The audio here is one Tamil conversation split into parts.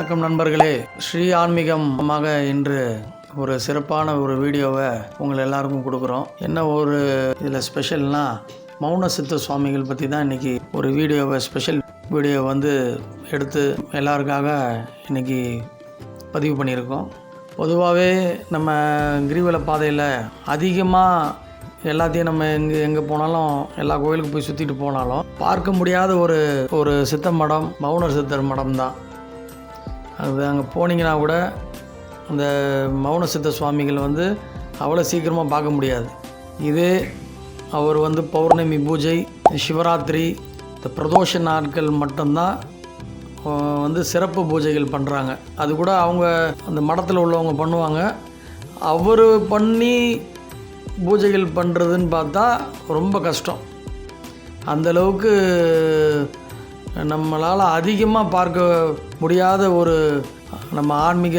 வணக்கம் நண்பர்களே. ஸ்ரீ ஆன்மீகமாக இன்று ஒரு சிறப்பான ஒரு வீடியோவை உங்கள் எல்லாருக்கும் கொடுக்குறோம். என்ன ஒரு இதில் ஸ்பெஷல்னா மௌன சித்த சுவாமிகள் பற்றி தான் இன்றைக்கி ஒரு வீடியோவை ஸ்பெஷல் வீடியோ வந்து எடுத்து எல்லாருக்காக இன்றைக்கி பதிவு பண்ணியிருக்கோம். பொதுவாகவே நம்ம கிரிவல பாதையில் அதிகமாக எல்லாத்தையும் நம்ம எங்கே எங்கே போனாலும் எல்லா கோயிலுக்கு போய் சுற்றிட்டு போனாலும் பார்க்க முடியாத ஒரு ஒரு சித்த மடம் மௌன சித்தர் மடம் தான் அது அங்கே போனீங்கன்னா கூட அந்த மௌன சித்த சுவாமிகள் வந்து அவ்வளோ சீக்கிரமாக பார்க்க முடியாது. இதே அவர் வந்து பௌர்ணமி பூஜை சிவராத்திரி இந்த பிரதோஷ நாட்கள் மட்டும்தான் வந்து சிறப்பு பூஜைகள் பண்ணுறாங்க அது கூட அவங்க அந்த மடத்தில் உள்ளவங்க பண்ணுவாங்க. அவர் பண்ணி பூஜைகள் பண்ணுறதுன்னு பார்த்தா ரொம்ப கஷ்டம். அந்த அளவுக்கு நம்மளால் அதிகமாக பார்க்க முடியாத ஒரு நம்ம ஆன்மீக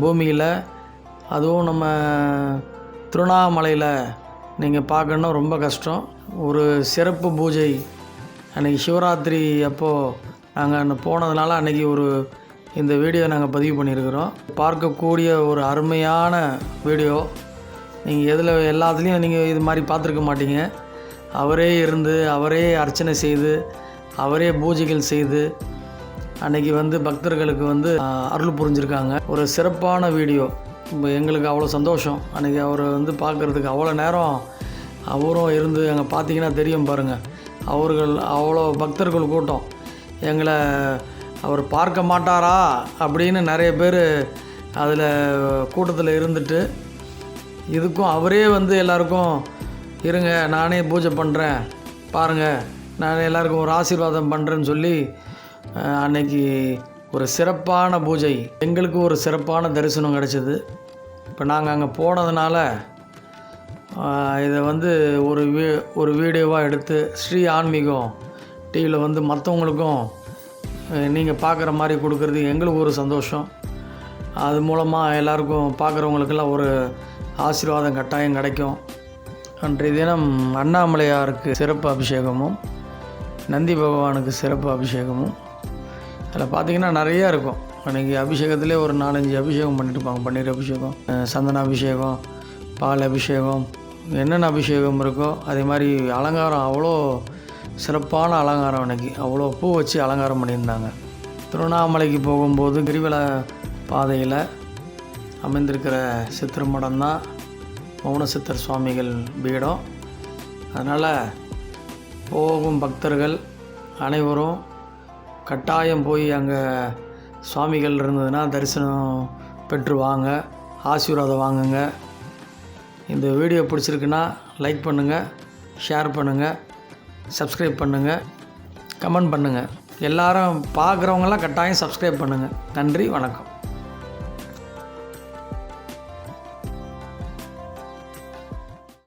பூமியில் அதுவும் நம்ம திருவண்ணாமலையில் நீங்கள் பார்க்கணுன்னா ரொம்ப கஷ்டம். ஒரு சிறப்பு பூஜை அன்றைக்கி சிவராத்திரி அப்போது நாங்கள் அன்னை போனதுனால அன்றைக்கி ஒரு இந்த வீடியோ நாங்கள் பதிவு பண்ணியிருக்கிறோம். பார்க்கக்கூடிய ஒரு அருமையான வீடியோ. நீங்கள் எதில் எல்லாத்துலேயும் நீங்கள் இது மாதிரி பார்த்துருக்க மாட்டீங்க. அவரே இருந்து அவரே அர்ச்சனை செய்து அவரே பூஜைகள் செய்து அன்னைக்கு வந்து பக்தர்களுக்கு வந்து அருள் புரிஞ்சிருக்காங்க. ஒரு சிறப்பான வீடியோ. எங்களுக்கு அவ்வளோ சந்தோஷம். அன்றைக்கி அவரை வந்து பார்க்குறதுக்கு அவ்வளோ நேரம் அவரும் இருந்து அங்கே பார்த்தீங்கன்னா தெரியும் பாருங்கள் அவர்கள் அவ்வளோ பக்தர்கள் கூட்டம். எங்களை அவர் பார்க்க மாட்டாரா அப்படின்னு நிறைய பேர் அதில் கூட்டத்தில் இருந்துட்டு இதுக்கும் அவரே வந்து எல்லாருக்கும் இருங்க நானே பூஜை பண்ணுறேன் பாருங்கள் நான் எல்லாருக்கும் ஒரு ஆசீர்வாதம் பண்ணுறேன்னு சொல்லி அன்னைக்கு ஒரு சிறப்பான பூஜை எங்களுக்கு ஒரு சிறப்பான தரிசனம் கிடச்சிது. இப்போ நாங்கள் அங்கே போனதுனால இதை வந்து ஒரு வீ ஒரு வீடியோவாக எடுத்து ஸ்ரீ ஆன்மீகம் டிவியில் வந்து மற்றவங்களுக்கும் நீங்கள் பார்க்குற மாதிரி கொடுக்கறது எங்களுக்கு ஒரு சந்தோஷம். அது மூலமாக எல்லாருக்கும் பார்க்குறவங்களுக்கெல்லாம் ஒரு ஆசீர்வாதம் கட்டாயம் கிடைக்கும். அன்றைய தினம் அண்ணாமலையாருக்கு சிறப்பு அபிஷேகமும் நந்தி பகவானுக்கு சிறப்பு அபிஷேகமும். அதில் பார்த்தீங்கன்னா நிறையா இருக்கும். அன்றைக்கி அபிஷேகத்திலே ஒரு நாலஞ்சு அபிஷேகம் பண்ணிட்டு இருப்பாங்க பன்னீர் அபிஷேகம் சந்தன அபிஷேகம் பால் அபிஷேகம். என்னென்ன அபிஷேகம் இருக்கோ அதே மாதிரி அலங்காரம் அவ்வளோ சிறப்பான அலங்காரம் அன்னைக்கு. அவ்வளோ பூ வச்சு அலங்காரம் பண்ணியிருந்தாங்க. திருவண்ணாமலைக்கு போகும்போது கிரிவல பாதையில் அமைந்திருக்கிற சித்திர மடம் தான் மௌன சித்தர் சுவாமிகள் பீடம். அதனால் போகும் பக்தர்கள் அனைவரும் கட்டாயம் போய் அங்கே சுவாமிகள் இருந்ததுன்னா தரிசனம் பெற்று வாங்க ஆசீர்வாதம் வாங்குங்க. இந்த வீடியோ பிடிச்சிருக்குன்னா லைக் பண்ணுங்கள் ஷேர் பண்ணுங்கள் சப்ஸ்கிரைப் பண்ணுங்கள் கமெண்ட் பண்ணுங்கள் எல்லாரும் பார்க்குறவங்களாம் கட்டாயம் சப்ஸ்கிரைப் பண்ணுங்கள் நன்றி வணக்கம்.